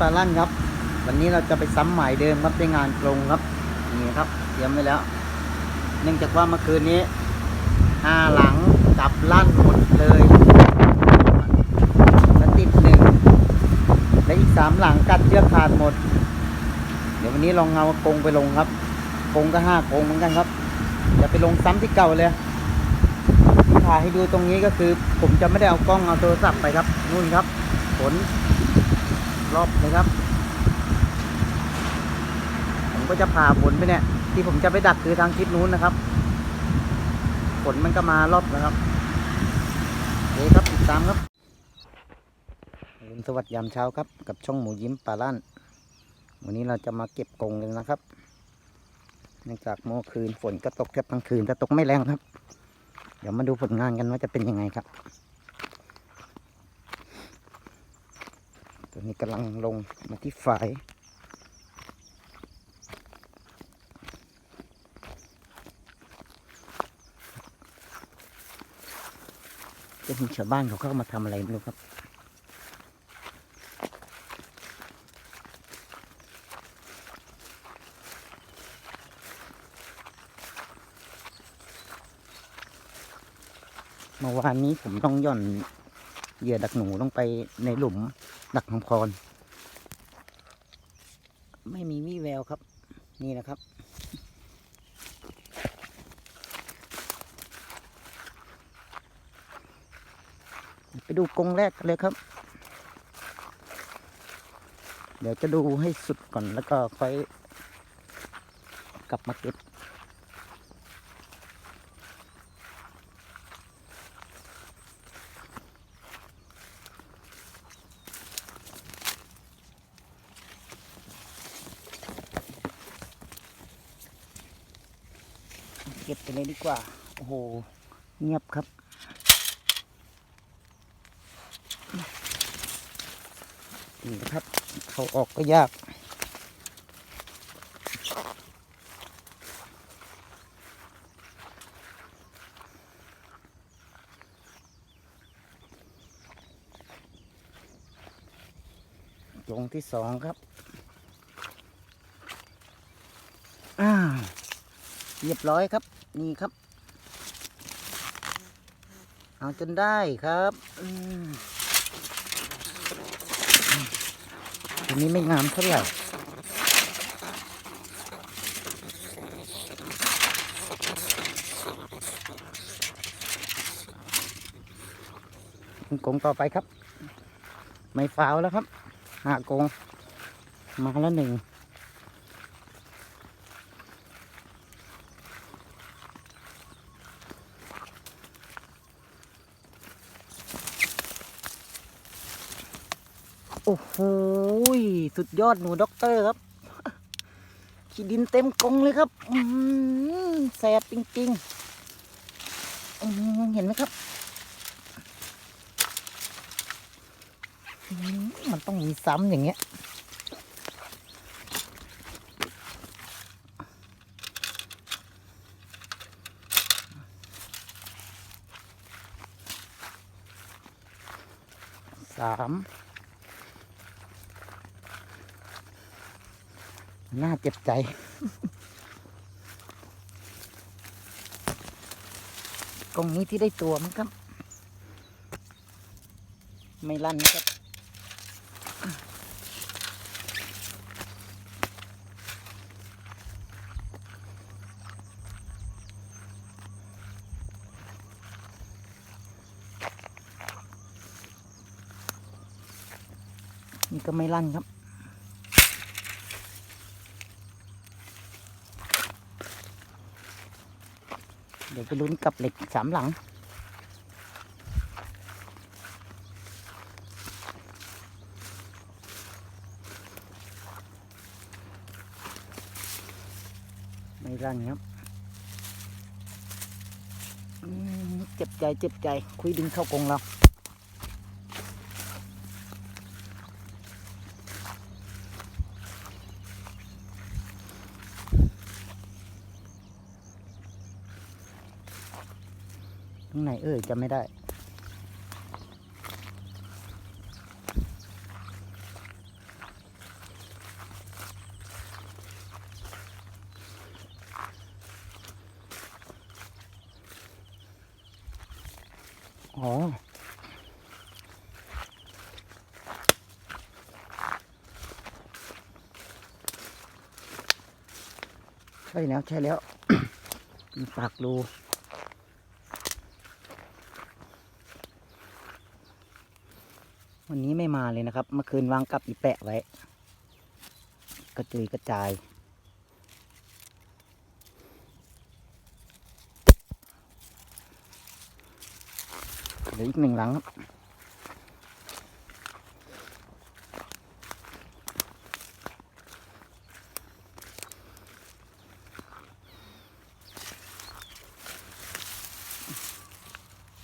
ปลาลั่นครับ วันนี้เราจะไปซ้ำหมายเดิมครับในงานกรงครับ นี่ครับเตรียมไว้แล้ว เนื่องจากว่าเมื่อคืนนี้ห้าหลังจับลั่นหมดเลยและติดหนึ่งและอีกสามหลังกัดเชือกขาดหมด เดี๋ยววันนี้ลองเอากรงไปลงครับกรงก็ห้ากรงเหมือนกันครับอย่าไปลงซ้ำที่เก่าเลยที่ถ่ายให้ดูตรงนี้ก็คือ ผมจะไม่ได้เอากล้องเอาโทรศัพท์ไปครับนู่นครับฝน รอบเลยครับ ผมก็จะผ่าฝนไปเนี่ย ที่ผมจะไปดักคือทางทิศนู้นนะครับฝนมันก็มารอบนะครับโอเคครับติดตามครับอรุณสวัสดิ์ยามเช้าครับ กับช่องหมูยิ้มปลาล้านวันนี้เราจะมาเก็บกงกันนะครับเนื่องจากเมื่อคืนฝนก็ตกแทบทั้งคืนแต่ตกไม่แรงครับ เดี๋ยวมาดูผลงานกันว่าจะเป็นยังไงครับ ตัวนี้กำลังลงมาที่ฝายจะมีชาวบ้านเขาเข้ามาทำอะไรไม่รู้ครับเมื่อวานนี้ผมต้องย่อนเหยื่อดักหนูลงไปในหลุม ดักของพรไม่มีวี่แววครับ นี่นะครับ ไปดูกรงแรกกันเลยครับ เดี๋ยวจะดูให้สุดก่อนแล้วก็ค่อยกลับมาเก็บ เก็บไปเลยดีกว่า โอ้โห เงียบครับ นี่นะครับ เขาออกก็ยากลงที่สองครับ อ้าว เรียบร้อยครับ นี่ครับ เอาจนได้ครับอืมตัวนี้ไม่งามเท่าไหร่กงต่อไปครับ ไม่ฟาวแล้วครับหากงมาแล้วหนึ่ง โอ้โหสุดยอดหนูด็อกเตอร์ครับขี้ดินเต็มกรงเลยครับแสบจริงๆเห็นไหมครับ มันต้องมีซ้ำอย่างเงี้ยสาม น่าเจ็บใจกรงนี้ที่ได้ตัวมั้งครับ ไม่ลั่นนะครับ นี่ก็ไม่ลั่นครับ เดี๋ยวไปลุ้นกับเหล็กสามหลัง ไม่รังครับเจ็บใจเจ็บใจ คุยดึงเข้ากรงเราางในเอ้ยจะไม่ได้ อ๋อใช่แล้วใช่แล้ว ปากรู วันนี้ไม่มาเลยนะครับ เมื่อคืนวางกับอีแปะไว้ กระจุยกระจาย เหลืออีกหนึ่งหลังครับ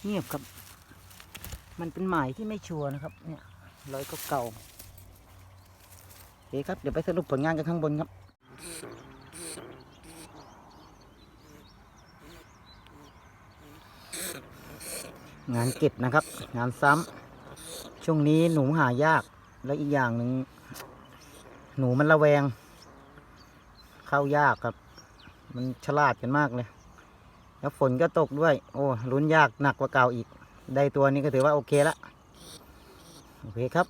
เงียบครับ มันเป็นหมายที่ไม่ชัวร์นะครับ เนี่ยรอยก็เก่าโอเคครับ เดี๋ยวไปสรุปผลงานกันข้างบนครับงานเก็บนะครับ งานซ้ำช่วงนี้หนูหายาก แล้วอีกอย่างหนึ่งหนูมันระแวง เข้ายากครับ มันฉลาดกันมากเลย แล้วฝนก็ตกด้วย โอ้ลุ้นยากหนักกว่าเก่าอีก ได้ตัวนี้ก็ถือว่าโอเคละโอเคครับ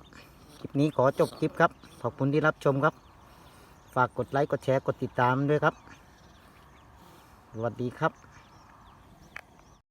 คลิปนี้ขอจบคลิปครับ ขอบคุณที่รับชมครับ ฝากกดไลค์ กดแชร์ กดติดตามด้วยครับ สวัสดีครับ